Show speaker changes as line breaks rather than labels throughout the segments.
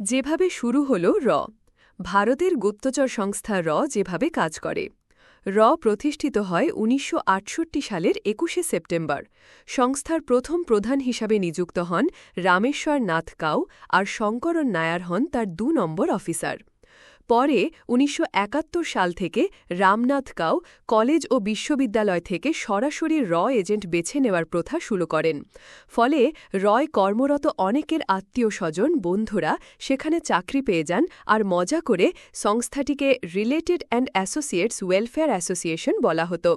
যেভাবে শুরু হল র। ভারতের গুপ্তচর সংস্থা র যেভাবে কাজ করে। র প্রতিষ্ঠিত হয় উনিশশো আটষট্টি সালের একুশে সেপ্টেম্বর। সংস্থার প্রথম প্রধান হিসাবে নিযুক্ত হন রামেশ্বর নাথ কাউ আর শঙ্করন নায়ার হন তার দু নম্বর অফিসার। পরে উনিশশো একাত্তর সাল থেকে রামনাথ কাউ কলেজ ও বিশ্ববিদ্যালয় থেকে সরাসরি র এজেন্ট বেছে নেওয়ার প্রথা শুরু করেন। ফলে রয় কর্মরত অনেকের আত্মীয় স্বজন, বন্ধুরা সেখানে চাকরি পেয়ে যান আর মজা করে সংস্থাটিকে related and associates welfare association বলা হতো।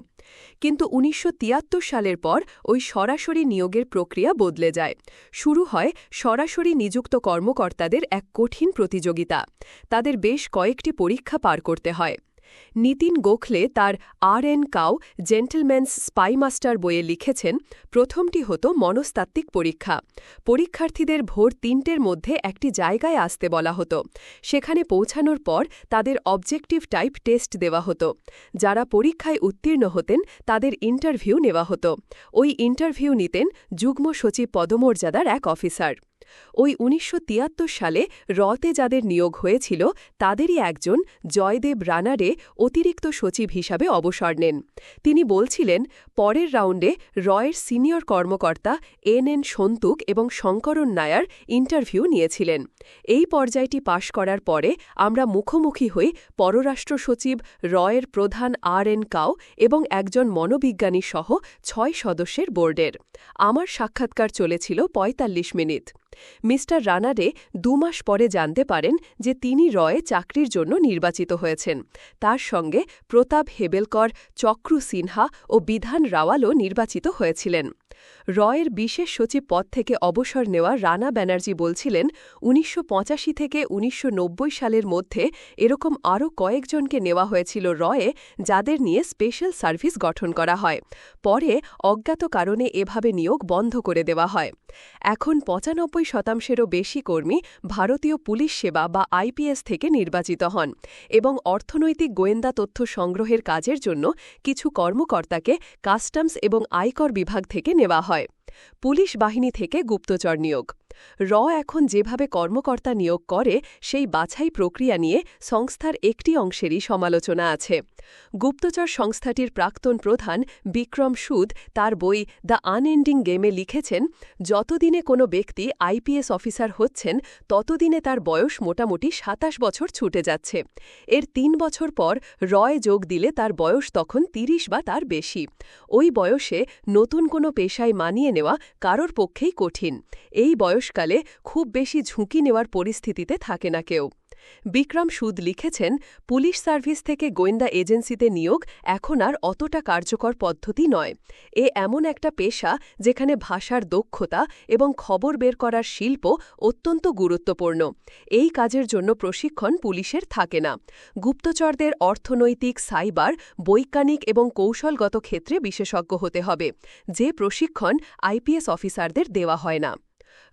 কিন্তু উনিশশো তিয়াত্তর সালের পর ওই সরাসরি নিয়োগের প্রক্রিয়া বদলে যায়। শুরু হয় সরাসরি নিযুক্ত কর্মকর্তাদের এক কঠিন প্রতিযোগিতা। তাদের বেশ কয়েকটি পরীক্ষা পার করতে হয়। নিতিন গোখলে তার R N Kao gentleman's spymaster বইয়ে লিখেছেন, প্রথমটি হতো মনস্তাত্ত্বিক পরীক্ষা। পরীক্ষার্থীদের ভোর তিনটের মধ্যে একটি জায়গায় আসতে বলা হতো। সেখানে পৌঁছানোর পর তাদের অবজেক্টিভ টাইপ টেস্ট দেওয়া হতো। যারা পরীক্ষায় উত্তীর্ণ হতেন, তাদের ইন্টারভিউ নেওয়া হতো। ওই ইন্টারভিউ নিতেন যুগ্ম সচিব পদমর্যাদার এক অফিসার। ওই উনিশশো তিয়াত্তর সালে রতে যাদের নিয়োগ হয়েছিল, তাদেরই একজন জয়দেব রানারে অতিরিক্ত সচিব হিসাবে অবসর নেন। তিনি বলছিলেন, পরের রাউন্ডে রয়ের সিনিয়র কর্মকর্তা এন এন সন্তুক এবং শঙ্করণ নায়ার ইন্টারভিউ নিয়েছিলেন। এই পর্যায়টি পাশ করার পরে আমরা মুখোমুখি হই পররাষ্ট্র সচিব, রয়ের প্রধান আর এন কাও এবং একজন মনোবিজ্ঞানী সহ ছয় সদস্যের বোর্ডের। আমার সাক্ষাৎকার চলেছিল ৪৫ মিনিট। মিস্টার রানাডে দুমাস পরে জানতে পারেন যে তিনি রয়ে চাকরির জন্য নির্বাচিত হয়েছেন। তার সঙ্গে প্রতাপ হেবেলকর, চক্রু সিনহা ও বিধান রাওয়ালও নির্বাচিত হয়েছিলেন। রয়ের বিশেষ সচিব পদ থেকে অবসর নেওয়া রানা ব্যানার্জি বলছিলেন, উনিশশো পঁচাশি থেকে উনিশশো নব্বই সালের মধ্যে এরকম আরও কয়েকজনকে নেওয়া হয়েছিল রয়ে, যাদের নিয়ে স্পেশাল সার্ভিস গঠন করা হয়। পরে অজ্ঞাত কারণে এভাবে নিয়োগ বন্ধ করে দেওয়া হয়। এখন পঁচানব্বই শতাংশেরও বেশি কর্মী ভারতীয় পুলিশ সেবা বা আইপিএস থেকে নির্বাচিত হন এবং অর্থনৈতিক গোয়েন্দা তথ্য সংগ্রহের কাজের জন্য কিছু কর্মকর্তাকে কাস্টমস এবং আয়কর বিভাগ থেকে নেওয়া হয়। পুলিশ বাহিনী থেকে গুপ্তচর নিয়োগ। র এখন যেভাবে কর্মকর্তা নিয়োগ করে, সেই বাছাই প্রক্রিয়া নিয়ে সংস্থার একটি অংশেরই সমালোচনা আছে। গুপ্তচর সংস্থাটির প্রাক্তন প্রধান বিক্রম সুদ তার বই দ্য আনএন্ডিং গেমে লিখেছেন, যতদিনে কোনো ব্যক্তি আইপিএস অফিসার হচ্ছেন, ততদিনে তার বয়স মোটামুটি সাতাশ বছর ছুটে যাচ্ছে। এর তিন বছর পর রয় যোগ দিলে তার বয়স তখন তিরিশ বা তার বেশি। ওই বয়সে নতুন কোনো পেশায় মানিয়ে নেওয়া কারোর পক্ষেই কঠিন। এই বয়সকালে খুব বেশি ঝুঁকি নেওয়ার পরিস্থিতিতে থাকে না কেউ। বিক্রম সুদ লিখেছেন, পুলিশ সার্ভিস থেকে গোয়েন্দা এজেন্সিতে নিয়োগ এখন আর অতটা কার্যকর পদ্ধতি নয়। এ এমন একটা পেশা যেখানে ভাষার দক্ষতা এবং খবর বের করার শিল্প অত্যন্ত গুরুত্বপূর্ণ। এই কাজের জন্য প্রশিক্ষণ পুলিশের থাকে না। গুপ্তচরদের অর্থনৈতিক, সাইবার, বৈজ্ঞানিক এবং কৌশলগত ক্ষেত্রে বিশেষজ্ঞ হতে হবে। যে প্রশিক্ষণ আইপিএস অফিসারদের দেওয়া হয় না।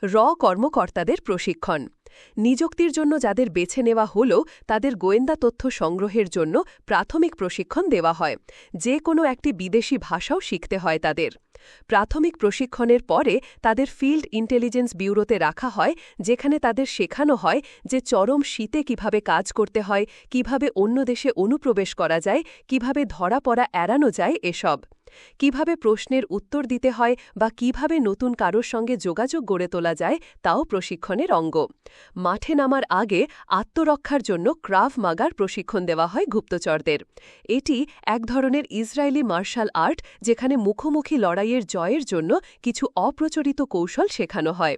র কর্মকর্তাদের প্রশিক্ষণ। নিযুক্তির জন্য যাদের বেছে নেওয়া হল, তাদের গোয়েন্দা তথ্য সংগ্রহের জন্য প্রাথমিক প্রশিক্ষণ দেওয়া হয়। যে কোনো একটি বিদেশি ভাষাও শিখতে হয় তাদের। প্রাথমিক প্রশিক্ষণের পরে তাদের ফিল্ড ইন্টেলিজেন্স ব্যুরোতে রাখা হয়, যেখানে তাদের শেখানো হয় যে চরম শীতে কীভাবে কাজ করতে হয়, কীভাবে অন্য দেশে অনুপ্রবেশ করা যায়, কীভাবে ধরা পড়া এড়ানো যায়, এসব। কীভাবে প্রশ্নের উত্তর দিতে হয় বা কীভাবে নতুন কারোর সঙ্গে যোগাযোগ গড়ে তোলা যায়, তাও প্রশিক্ষণের অঙ্গ। মাঠে নামার আগে আত্মরক্ষার জন্য ক্রাভ মাগার প্রশিক্ষণ দেওয়া হয় গুপ্তচরদের। এটি এক ধরনের ইসরায়েলি মার্শাল আর্ট যেখানে মুখোমুখি লড়াইয়ের জয়ের জন্য কিছু অপ্রচলিত কৌশল শেখানো হয়।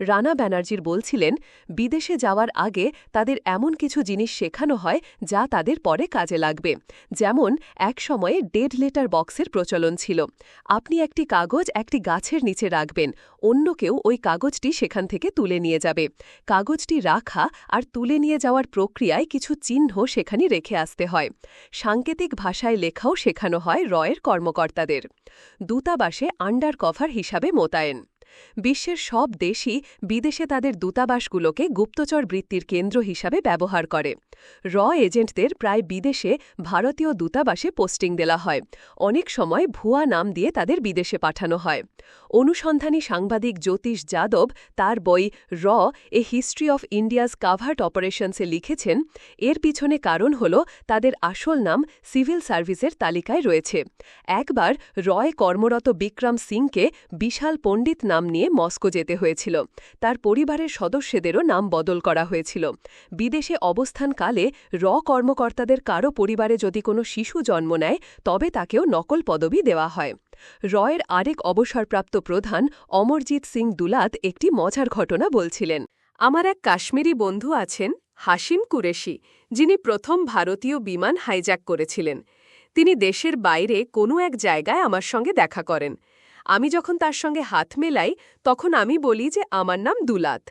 রানা ব্যানার্জির বলছিলেন, বিদেশে যাওয়ার আগে তাদের এমন কিছু জিনিস শেখানো হয় যা তাদের পরে কাজে লাগবে। যেমন, এক সময়ে ডেড লেটার বক্সের প্রচলন ছিল। আপনি একটি কাগজ একটি গাছের নিচে রাখবেন, অন্য কেউ ওই কাগজটি সেখান থেকে তুলে নিয়ে যাবে। কাগজটি রাখা আর তুলে নিয়ে যাওয়ার প্রক্রিয়ায় কিছু চিহ্ন সেখানে রেখে আসতে হয়। সাংকেতিক ভাষায় লেখাও শেখানো হয় রয়ের কর্মকর্তাদের। দূতাবাসে আন্ডার কভার হিসাবে মোতায়েন। বিশ্বের সব দেশই বিদেশে তাদের দূতাবাসগুলোকে গুপ্তচর বৃত্তির কেন্দ্র হিসাবে ব্যবহার করে। র এজেন্টদের প্রায় বিদেশে ভারতীয় দূতাবাসে পোস্টিং দেওয়া হয়। অনেক সময় ভুয়া নাম দিয়ে তাদের বিদেশে পাঠানো হয়। অনুসন্ধানী সাংবাদিক জ্যোতিষ যাদব তার বই র a history of India's covert অপারেশনসে লিখেছেন, এর পিছনে কারণ হল তাদের আসল নাম সিভিল সার্ভিসের তালিকায় রয়েছে। একবার রয় কর্মরত বিক্রম সিংকে বিশাল পণ্ডিত নাম নিয়ে মস্কো যেতে হয়েছিল। তার পরিবারের সদস্যদেরও নাম বদল করা হয়েছিল। বিদেশে অবস্থানকালে র কর্মকর্তাদের কারও পরিবারে যদি কোনো শিশু জন্ম নেয়, তবে তাকেও নকল পদবি দেওয়া হয়। রয়ের আরেক অবসরপ্রাপ্ত প্রধান অমরজিৎ সিং দুলাত একটি মজার ঘটনা বলছিলেন। আমার এক কাশ্মীরি বন্ধু আছেন হাসিম কুরেশি, যিনি প্রথম ভারতীয় বিমান হাইজ্যাক করেছিলেন। তিনি দেশের বাইরে কোনো এক জায়গায় আমার সঙ্গে দেখা করেন। আমি যখন তার সঙ্গে হাত মেলাই, তখন আমি বলি যে, আমার নাম দুলাত।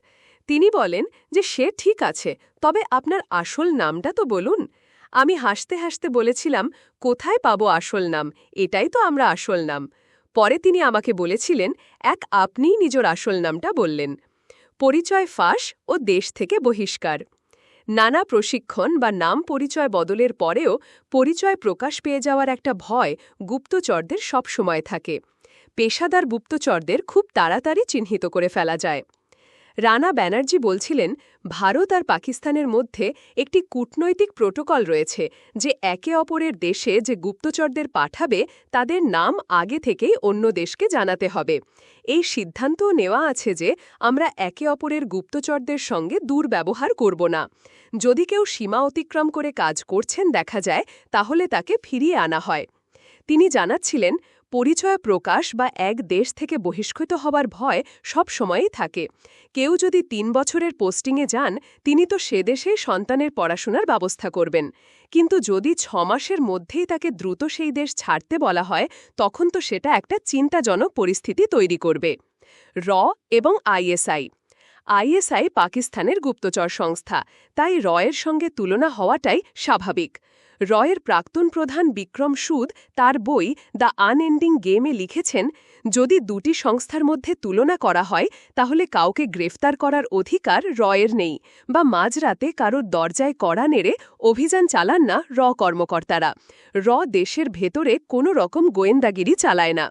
তিনি বলেন যে, সে ঠিক আছে, তবে আপনার আসল নামটা তো বলুন। আমি হাসতে হাসতে বলেছিলাম, কোথায় পাবো আসল নাম? এটাই তো আমরা আসল নাম। পরে তিনি আমাকে বলেছিলেন, এক আপনিই নিজের আসল নামটা বললেন। পরিচয় ফাঁস ও দেশ থেকে বহিষ্কার। নানা প্রশিক্ষণ বা নাম পরিচয় বদলের পরেও পরিচয় প্রকাশ পেয়ে যাওয়ার একটা ভয় গুপ্তচরদের সবসময় থাকে। পেশাদার গুপ্তচরদের খুব তাড়াতাড়ি চিহ্নিত করে ফেলা যায়। রানা ব্যানার্জি বলছিলেন, ভারত আর পাকিস্তানের মধ্যে একটি কূটনৈতিক প্রোটোকল রয়েছে যে একে অপরের দেশে যে গুপ্তচরদের পাঠাবে, তাদের নাম আগে থেকেই অন্য দেশকে জানাতে হবে। এই সিদ্ধান্তও নেওয়া আছে যে আমরা একে অপরের গুপ্তচরদের সঙ্গে দুর্ব্যবহার করব না। যদি কেউ সীমা অতিক্রম করে কাজ করছেন দেখা যায়, তাহলে তাকে ফিরিয়ে আনা হয়। তিনি জানাচ্ছিলেন পরিচয় প্রকাশ বা এক দেশ থেকে বহিষ্কৃত হবার ভয় সব সময়ই থাকে। কেউ যদি তিন বছরের পোস্টিংয়ে যান, তিনি তো সে দেশেই সন্তানের পড়াশোনার ব্যবস্থা করবেন। কিন্তু যদি ছ মাসের মধ্যেই তাকে দ্রুত সেই দেশ ছাড়তে বলা হয়, তখন তো সেটা একটা চিন্তাজনক পরিস্থিতি তৈরি করবে। র এবং আইএসআই আইএসআই পাকিস্তানের গুপ্তচর সংস্থা, তাই রয়ের সঙ্গে তুলনা হওয়াটাই স্বাভাবিক। রয়ের প্রাক্তন প্রধান বিক্রম সুদ তার বই দ্য আনএন্ডিং গেমে লিখেছেন, যদি দুটি সংস্থার মধ্যে তুলনা করা হয়, তাহলে কাউকে গ্রেফতার করার অধিকার রয়ের নেই, বা মাঝরাতে কারোর দরজায় কড়া নেড়ে অভিযান চালান না র কর্মকর্তারা। র দেশের ভেতরে কোনো রকম গোয়েন্দাগিরি চালায় না।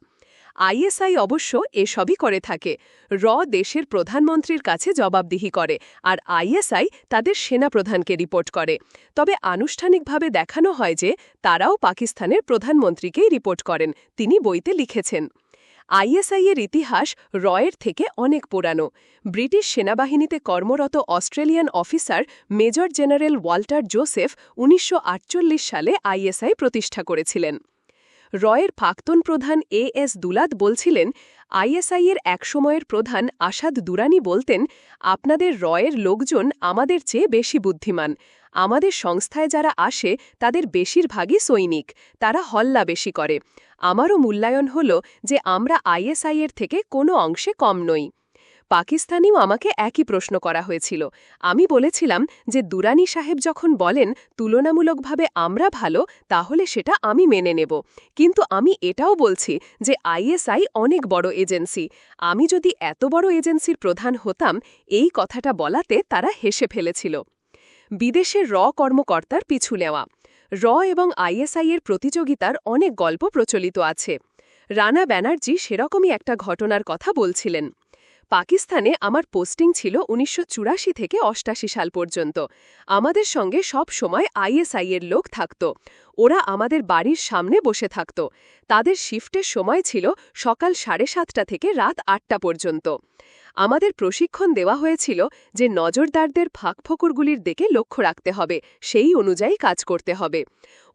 আইএসআই অবশ্য এসবই করে থাকে। র দেশের প্রধানমন্ত্রীর কাছে জবাবদিহি করে আর আইএসআই তাদের সেনাপ্রধানকে রিপোর্ট করে। তবে আনুষ্ঠানিকভাবে দেখানো হয় যে তারাও পাকিস্তানের প্রধানমন্ত্রীকেই রিপোর্ট করেন, তিনি বইতে লিখেছেন। আইএসআইয়ের ইতিহাস রয়ের থেকে অনেক পুরানো। ব্রিটিশ সেনাবাহিনীতে কর্মরত Australian officer major general Walter Joseph উনিশশো আটচল্লিশ সালে আইএসআই প্রতিষ্ঠা করেছিলেন। রয়ের প্রাক্তন প্রধান এ এস দুলাত বলছিলেন আইএসআইয়ের একসময়ের প্রধান আসাদ দুরানি বলতেন, আপনাদের রয়ের লোকজন আমাদের চেয়ে বেশি বুদ্ধিমান। আমাদের সংস্থায় যারা আসে, তাদের বেশিরভাগই সৈনিক। তারা হল্লা বেশি করে। আমারও মূল্যায়ন হল যে আমরা আইএসআইয়ের থেকে কোনো অংশে কম নই। পাকিস্তানেও আমাকে একই প্রশ্ন করা হয়েছিল। আমি বলেছিলাম যে দুরানি সাহেব যখন বলেন, তুলনামূলকভাবে আমরা ভালো, তাহলে সেটা আমি মেনে নেব। কিন্তু আমি এটাও বলছি যে আইএসআই অনেক বড় এজেন্সি। আমি যদি এত বড় এজেন্সির প্রধান হতাম, এই কথাটা বলাতে তারা হেসে ফেলেছিল। বিদেশের র কর্মকর্তার পিছু নেওয়া। র এবং আইএসআইয়ের প্রতিযোগিতার অনেক গল্প প্রচলিত আছে। রানা ব্যানার্জি সেরকমই একটা ঘটনার কথা বলছিলেন। পাকিস্তানে আমার পোস্টিং ছিল উনিশশো চুরাশি থেকে অষ্টাশি সাল পর্যন্ত। আমাদের সঙ্গে সব সময় আইএসআই এর লোক থাকত। ওরা আমাদের বাড়ির সামনে বসে থাকত। তাদের শিফটের সময় ছিল সকাল সাড়ে সাতটা থেকে রাত আটটা পর্যন্ত। আমাদের প্রশিক্ষণ দেওয়া হয়েছিল যে নজরদারদের ফাঁকফোকরগুলির দিকে লক্ষ্য রাখতে হবে, সেই অনুযায়ী কাজ করতে হবে।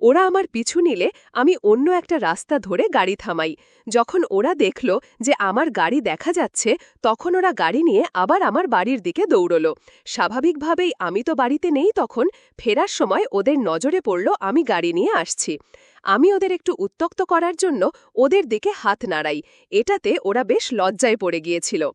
ওরা আমার পিছু নিলে আমি অন্য একটা রাস্তা ধরে গাড়ি থামাই। যখন ওরা দেখল যে আমার গাড়ি দেখা যাচ্ছে, তখন ওরা গাড়ি নিয়ে আবার আমার বাড়ির দিকে দৌড়ল। স্বাভাবিকভাবেই আমি তো বাড়িতে নেই তখন ফেরার সময় ওদের নজরে পড়ল আমি গাড়ি নিয়ে আসছি। আমি ওদের একটু উত্তক্ত করার জন্য ওদের দিকে হাত নাড়াই। এটাতে ওরা বেশ লজ্জায় পড়ে গিয়েছিল।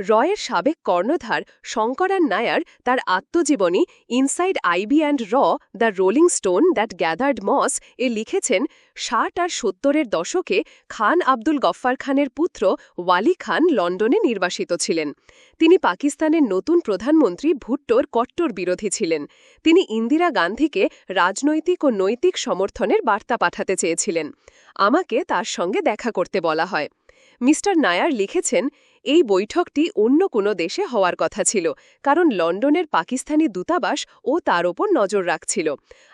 রয়ের সাবেক কর্ণধার শঙ্করান নায়ার তার আত্মজীবনী ইনসাইড আইবি অ্যান্ড র the rolling stone that gathered moss এ লিখেছেন ষাট আর সত্তরের দশকে খান আব্দুল গফ্ফার খানের পুত্র ওয়ালি খান লন্ডনে নির্বাসিত ছিলেন। তিনি পাকিস্তানের নতুন প্রধানমন্ত্রী ভুট্টোর কট্টর বিরোধী ছিলেন। তিনি ইন্দিরা গান্ধীকে রাজনৈতিক ও নৈতিক সমর্থনের বার্তা পাঠাতে চেয়েছিলেন। আমাকে তার সঙ্গে দেখা করতে বলা হয়। মিস্টার নায়ার লিখেছেন এই বৈঠকটি অন্য কোনো দেশে হওয়ার কথা ছিল, কারণ লন্ডনের পাকিস্তানি দূতাবাস ও তার ওপর নজর রাখছিল।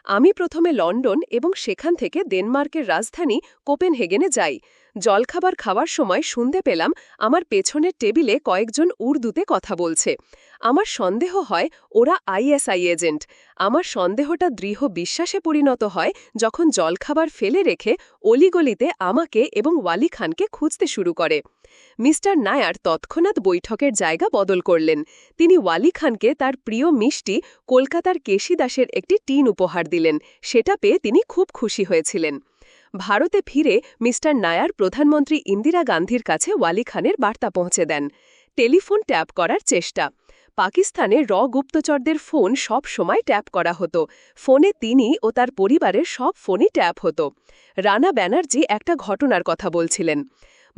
আমি প্রথমে লন্ডন এবং সেখান থেকে ডেনমার্কের রাজধানী কোপেনহেগেনে যাই। জলখাবার খাওয়ার সময় শুনতে পেলাম আমার পেছনের টেবিলে কয়েকজন উর্দুতে কথা বলছে। আমার সন্দেহ হয় ওরা আইএসআই এজেন্ট। আমার সন্দেহটা দৃঢ় বিশ্বাসে পরিণত হয় যখন জলখাবার ফেলে রেখে অলিগলিতে আমাকে এবং ওয়ালি খানকে খুঁজতে শুরু করে। মিস্টার নায়ার তৎক্ষণাৎ বৈঠকের জায়গা বদল করলেন। তিনি ওয়ালি খানকে তার প্রিয় মিষ্টি কলকাতার কেশি দাসের একটি টিন উপহার দিলেন। সেটা পেয়ে তিনি খুব খুশি হয়েছিলেন। ভারতে ফিরে মিস্টার নায়ার প্রধানমন্ত্রী ইন্দিরা গান্ধীর কাছে ওয়ালি খানের বার্তা পৌঁছে দেন। টেলিফোন ট্যাপ করার চেষ্টা। পাকিস্তানে র গুপ্তচরদের ফোন সব সময় ট্যাপ করা হতো। ফোনে তিনি ও তার পরিবারের সব ফোনই ট্যাপ হতো। রানা ব্যানার্জি একটা ঘটনার কথা বলছিলেন।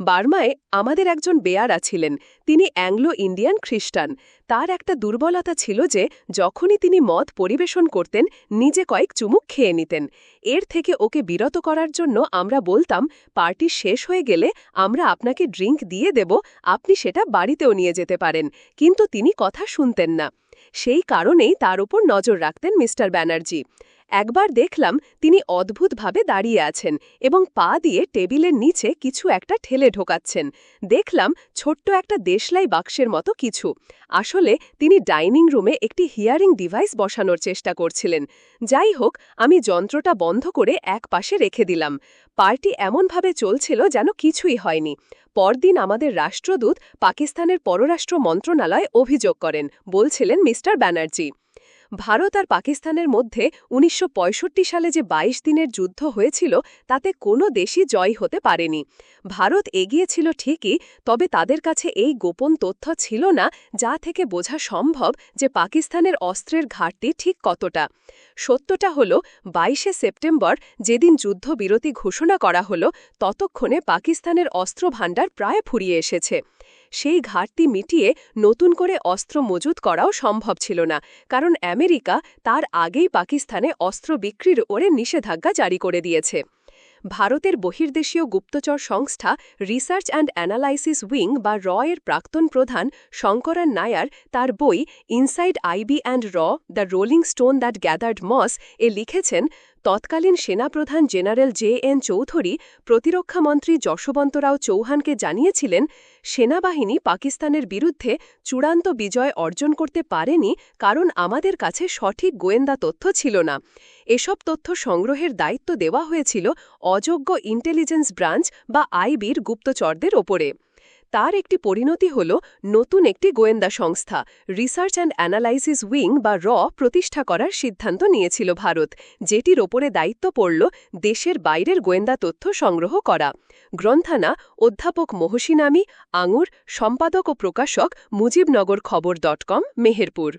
বার্মায় আমাদের একজন বেয়ারা ছিলেন। তিনি অ্যাংলো ইন্ডিয়ান খ্রিস্টান। তার একটা দুর্বলতা ছিল যে, যখনই তিনি মদ পরিবেশন করতেন, নিজে কয়েক চুমুক খেয়ে নিতেন। এর থেকে ওকে বিরত করার জন্য আমরা বলতাম, পার্টি শেষ হয়ে গেলে আমরা আপনাকে ড্রিঙ্ক দিয়ে দেব, আপনি সেটা বাড়িতেও নিয়ে যেতে পারেন। কিন্তু তিনি কথা শুনতেন না। সেই কারণেই তার উপর নজর রাখতেন মিস্টার ব্যানার্জি। একবার দেখলাম তিনি অদ্ভুতভাবে দাঁড়িয়ে আছেন এবং পা দিয়ে টেবিলের নিচে কিছু একটা ঠেলে ঢোকাচ্ছেন। দেখলাম ছোট্ট একটা দেশলাই বাক্সের মতো কিছু। আসলে তিনি ডাইনিং রুমে একটি হিয়ারিং ডিভাইস বসানোর চেষ্টা করছিলেন। যাই হোক, আমি যন্ত্রটা বন্ধ করে এক পাশে রেখে দিলাম। পার্টি এমনভাবে চলছিল যেন কিছুই হয়নি। পরদিন আমাদের রাষ্ট্রদূত পাকিস্তানের পররাষ্ট্র মন্ত্রণালয় অভিযোগ করেন, বলছিলেন মিস্টার ব্যানার্জি। ভারত আর পাকিস্তানের মধ্যে উনিশশো পঁয়ষট্টি সালে যে ২২ দিনের যুদ্ধ হয়েছিল, তাতে কোনো দেশই জয় হতে পারেনি। ভারত এগিয়েছিল ঠিকই, তবে তাদের কাছে এই গোপন তথ্য ছিল না, যা থেকে বোঝা সম্ভব যে পাকিস্তানের অস্ত্রের ঘাটতি ঠিক কতটা। সত্যটা হল, বাইশে সেপ্টেম্বর যেদিন যুদ্ধবিরতি ঘোষণা করা হল, ততক্ষণে পাকিস্তানের অস্ত্র ভাণ্ডার প্রায় ফুরিয়ে এসেছে। সেই ঘাটতি মিটিয়ে নতুন করে অস্ত্র মজুত করাও সম্ভব ছিল না, কারণ আমেরিকা তার আগেই পাকিস্তানে অস্ত্র বিক্রির ওরে নিষেধাজ্ঞা জারি করে দিয়েছে। ভারতের বহির্দেশীয় গুপ্তচর সংস্থা রিসার্চ অ্যান্ড অ্যানালাইসিস উইং বা র এর প্রাক্তন প্রধান শঙ্করন নায়ার তার বই ইনসাইড আইবি অ্যান্ড র the rolling stone that gathered moss এ লিখেছেন তৎকালীন সেনাপ্রধান জেনারেল জে এন চৌধুরী প্রতিরক্ষামন্ত্রী যশবন্তরাও চৌহানকে জানিয়েছিলেন, সেনাবাহিনী পাকিস্তানের বিরুদ্ধে চূড়ান্ত বিজয় অর্জন করতে পারেনি কারণ আমাদের কাছে সঠিক গোয়েন্দা তথ্য ছিল না। এসব তথ্য সংগ্রহের দায়িত্ব দেওয়া হয়েছিল অযোগ্য ইন্টেলিজেন্স ব্রাঞ্চ বা আইবির গুপ্তচরদের ওপরে। তার একটি পরিণতি হল নতুন একটি গোয়েন্দা সংস্থা। রিসার্চ অ্যান্ড অ্যানালাইসিস উইং বা র প্রতিষ্ঠা করার সিদ্ধান্ত নিয়েছিল ভারত, যেটির ওপরে দায়িত্ব পড়ল দেশের বাইরের গোয়েন্দা তথ্য সংগ্রহ করা। গ্রন্থানা অধ্যাপক মহসিনামি আঙুর, সম্পাদক ও প্রকাশক মুজিবনগর খবর ডট কম, মেহেরপুর।